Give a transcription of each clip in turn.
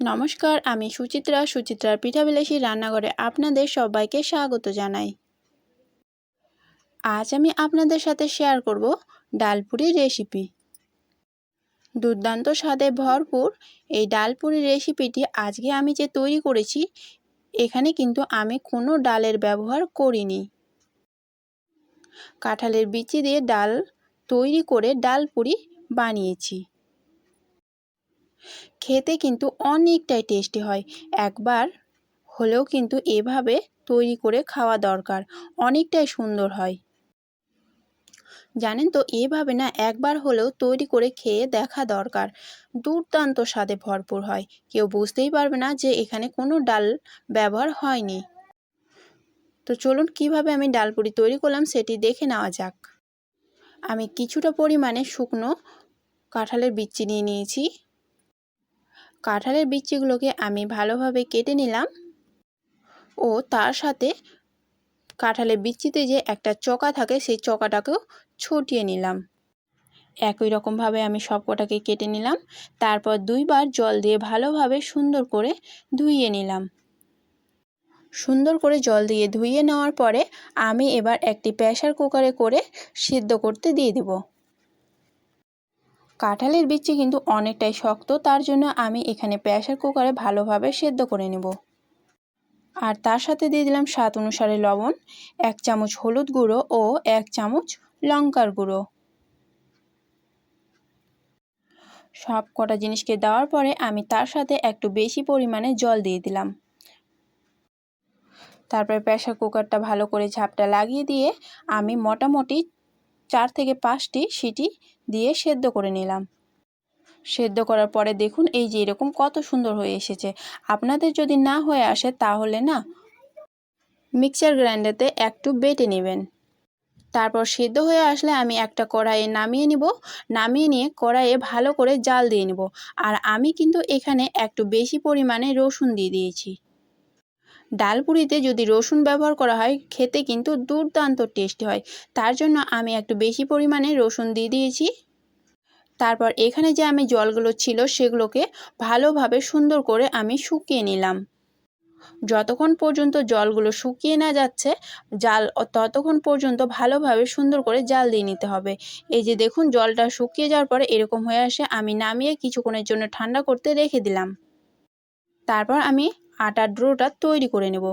নমস্কার, আমি সুচিত্রা। সুচিত্রার পিঠাবিলাসী রান্নাঘরে আপনাদের সবাইকে স্বাগত জানাই। আজ আমি আপনাদের সাথে শেয়ার করব ডালপুরির রেসিপি। দুর্দান্ত স্বাদে ভরপুর এই ডালপুরি রেসিপিটি আজকে আমি যে তৈরি করেছি, এখানে কিন্তু আমি কোনো ডালের ব্যবহার করিনি। কাঁঠালের বিচি দিয়ে ডাল তৈরি করে ডালপুরি বানিয়েছি। খেতে কিন্তু অনেকটাই টেস্টি হয়। একবার হলেও কিন্তু এভাবে তৈরি করে খাওয়া দরকার, অনেকটাই সুন্দর হয়। জানেন তো, এভাবে না একবার হলেও তৈরি করে খেয়ে দেখা দরকার। দুর্দান্ত স্বাদে ভরপুর হয়। কেউ বুঝতেই পারবে না যে এখানে কোনো ডাল ব্যবহার হয়নি। তো চলুন কীভাবে আমি ডালপুরি তৈরি করলাম সেটি দেখে নেওয়া যাক। আমি কিছুটা পরিমাণে শুকনো কাঁঠালের বিচি নিয়ে নিয়েছি। কাঁঠালের বিচিগুলোকে আমি ভালোভাবে কেটে নিলাম। ও তার সাথে কাঁঠালের বিচিতে যে একটা চকা থাকে, সেই চকাটাকেও ছটিয়ে নিলাম। একই রকমভাবে আমি সব কটাকে কেটে নিলাম। তারপর দুইবার জল দিয়ে ভালোভাবে সুন্দর করে ধুইয়ে নিলাম। সুন্দর করে জল দিয়ে ধুইয়ে নেওয়ার পরে আমি এবার একটি প্রেশার কুকারে করে সিদ্ধ করতে দিয়ে দেবো। কাঁঠালের বিচি কিন্তু অনেকটাই শক্ত, তার জন্য আমি এখানে প্রেশার কুকারে ভালোভাবে সেদ্ধ করে নেব। আর তার সাথে দিয়ে দিলাম স্বাদ অনুসারে লবণ, এক চামচ হলুদ গুঁড়ো ও এক চামচ লঙ্কার গুঁড়ো। সব কটা জিনিসকে দেওয়ার পরে আমি তার সাথে একটু বেশি পরিমাণে জল দিয়ে দিলাম। তারপরে প্রেশার কুকারটা ভালো করে ঝাপটা লাগিয়ে দিয়ে আমি মোটামুটি চার থেকে পাঁচটি সিটি দিয়ে সেদ্ধ করে নিলাম। সেদ্ধ করার পরে দেখুন, এই যে এরকম কত সুন্দর হয়ে এসেছে। আপনাদের যদি না হয়ে আসে, তাহলে না মিক্সার গ্রাইন্ডারতে একটু বেটে নেবেন। তারপর সেদ্ধ হয়ে আসলে আমি একটা কড়াইয়ে নামিয়ে নিব। নামিয়ে নিয়ে কড়াইয়ে ভালো করে জাল দিয়ে নেব। আর আমি কিন্তু এখানে একটু বেশি পরিমাণে রসুন দিয়ে দিয়েছি। ডালপুরিতে যদি রসুন ব্যবহার করা হয়, খেতে কিন্তু দুর্দান্ত টেস্টি হয়। তার জন্য আমি একটু বেশি পরিমাণে রসুন দিয়ে দিয়েছি। তারপর এখানে যে আমি জলগুলো ছিল, সেগুলোকে ভালোভাবে সুন্দর করে আমি শুকিয়ে নিলাম। যতক্ষণ পর্যন্ত জলগুলো শুকিয়ে না যাচ্ছে, জাল ততক্ষণ পর্যন্ত ভালোভাবে সুন্দর করে জাল দিয়ে নিতে হবে। এই যে দেখুন, জলটা শুকিয়ে যাওয়ার পরে এরকম হয়ে আসে, আমি নামিয়ে কিছুক্ষণের জন্য ঠান্ডা করতে রেখে দিলাম। তারপর আমি আটার ড্রোটা তৈরি করে নেব।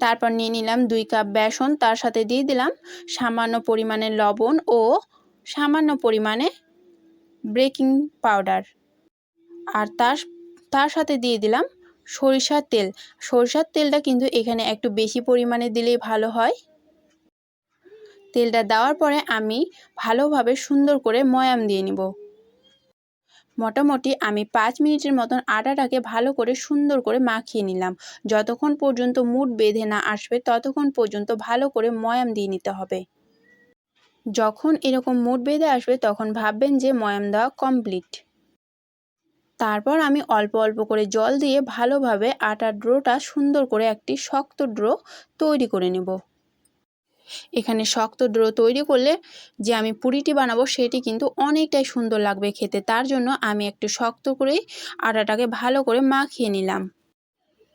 তারপর নিয়ে নিলাম দুই কাপ বেসন, তার সাথে দিয়ে দিলাম সামান্য পরিমাণে লবণ ও সামান্য পরিমাণে বেকিং পাউডার। আর তার তার সাথে দিয়ে দিলাম সরিষার তেল। সরিষার তেলটা কিন্তু এখানে একটু বেশি পরিমাণে দিলেই ভালো হয়। তেলটা দেওয়ার পরে আমি ভালোভাবে সুন্দর করে ময়াম দিয়ে নিব। মোটামুটি আমি পাঁচ মিনিটের মতন আটাটাকে ভালো করে সুন্দর করে মাখিয়ে নিলাম। যতক্ষণ পর্যন্ত মুট বেঁধে না আসবে, ততক্ষণ পর্যন্ত ভালো করে ময়াম দিয়ে নিতে হবে। যখন এরকম মুট বেঁধে আসবে, তখন ভাববেন যে ময়াম দেওয়া কমপ্লিট। তারপর আমি অল্প অল্প করে জল দিয়ে ভালোভাবে আটার ড্রোটা সুন্দর করে একটি শক্ত ড্রো তৈরি করে নেব। এখানে শক্ত ড্রো তৈরি করলে যে আমি পুরিটি বানাবো সেটি কিন্তু অনেকটাই সুন্দর লাগবে খেতে। তার জন্য আমি একটু শক্ত করে আটাটাকে ভালো করে মাখিয়ে নিলাম।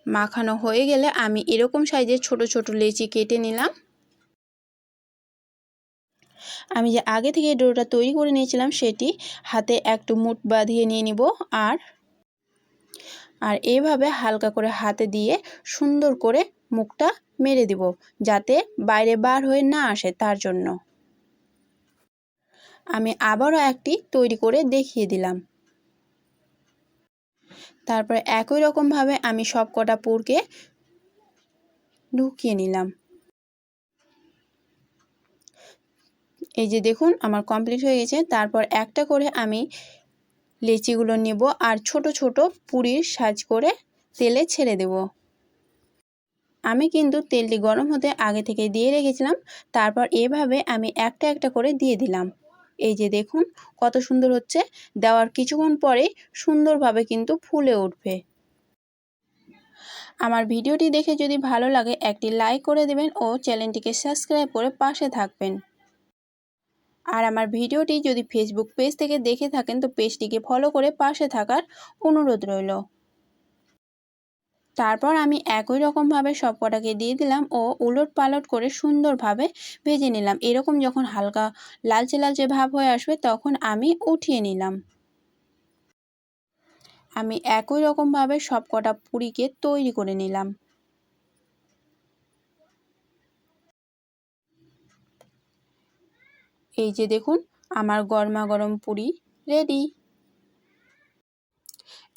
মাখানো হয়ে গেলে আমি এরকম সাইজের ছোট ছোট লেচি কেটে নিলাম। আমি যে আগে থেকে ডোটা তৈরি করে নিয়েছিলাম সেটি হাতে একটু মুট বাঁধিয়ে নিয়ে নিব আর আর এভাবে হালকা করে হাতে দিয়ে সুন্দর করে মুখটা মেরে দিব, যাতে বাইরে বার হয়ে না আসে তার জন্য। আমি আবারও একটি তৈরি করে দেখিয়ে দিলাম। তারপরে একই রকমভাবে আমি সব কটা পুরকে ঢুকিয়ে নিলাম। এই যে দেখুন, আমার কমপ্লিট হয়ে গেছে। তারপর একটা করে আমি লেচিগুলো নেব আর ছোট ছোট পুরির সাজ করে তেলে ছেড়ে দেব। আমি কিন্তু তেলটি গরম হতে আগে থেকে দিয়ে রেখেছিলাম। তারপর এভাবে আমি একটা একটা করে দিয়ে দিলাম। এই যে দেখুন কত সুন্দর হচ্ছে। দেওয়ার কিছুক্ষণ পরে সুন্দরভাবে কিন্তু ফুলে উঠবে। আমার ভিডিওটি দেখে যদি ভালো লাগে একটি লাইক করে দেবেন ও চ্যানেলটিকে সাবস্ক্রাইব করে পাশে থাকবেন। আর আমার ভিডিওটি যদি ফেসবুক পেজ থেকে দেখে থাকেন তো পেজটিকে ফলো করে পাশে থাকার অনুরোধ রইল। তারপর আমি একই রকমভাবে সব কটাকে দিয়ে দিলাম ও উলট পালট করে সুন্দরভাবে ভেজে নিলাম। এরকম যখন হালকা লালচে লালচে ভাব হয়ে আসবে তখন আমি উঠিয়ে নিলাম। আমি একই রকমভাবে সব কটা পুরিকে তৈরি করে নিলাম। এই যে দেখুন, আমার গরমা গরম পুরি রেডি।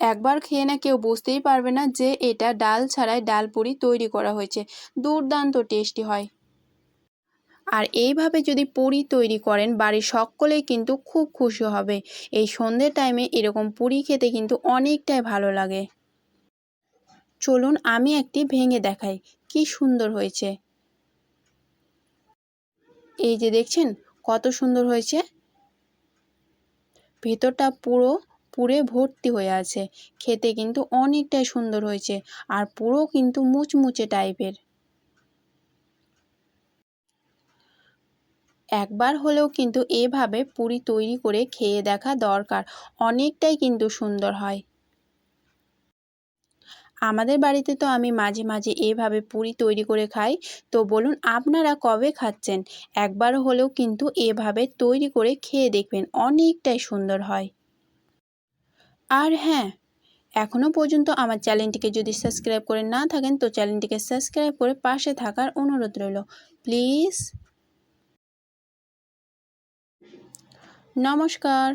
একবার খেয়ে না কেউ বুঝতেই পারবে না যে এটা ডাল ছাড়াই ডাল পুরি তৈরি করা হয়েছে। দুর্দান্ত টেস্টি হয়। আর এইভাবে যদি পুরি তৈরি করেন, বাড়ির সকলেই কিন্তু খুব খুশি হবে। এই সন্ধ্যের টাইমে এরকম পুরি খেতে কিন্তু অনেকটাই ভালো লাগে। চলুন আমি একটি ভেঙে দেখাই, কি সুন্দর হয়েছে। এই যে দেখছেন, কত সুন্দর হয়েছে। ভেতরটা পুরো পুরে ভর্তি হয়ে আছে। খেতে কিন্তু অনেকটাই সুন্দর হয়েছে আর পুরো কিন্তু মুচমুচে টাইপের। একবার হলেও কিন্তু এভাবে পুরি তৈরি করে খেয়ে দেখা দরকার। অনেকটাই কিন্তু সুন্দর হয়। আমাদের বাড়িতে তো আমি মাঝে মাঝে এভাবে পুরি তৈরি করে খাই। তো বলুন, আপনারা কবে খাচ্ছেন? একবার হলেও কিন্তু এভাবে তৈরি করে খেয়ে দেখবেন, অনেকটাই সুন্দর হয়। আর হ্যাঁ এখনও পর্যন্ত আমার চ্যানেলটিকে যদি সাবস্ক্রাইব করে না থাকেন, তো চ্যানেলটিকে সাবস্ক্রাইব করে পাশে থাকার অনুরোধ রইল। প্লিজ। নমস্কার।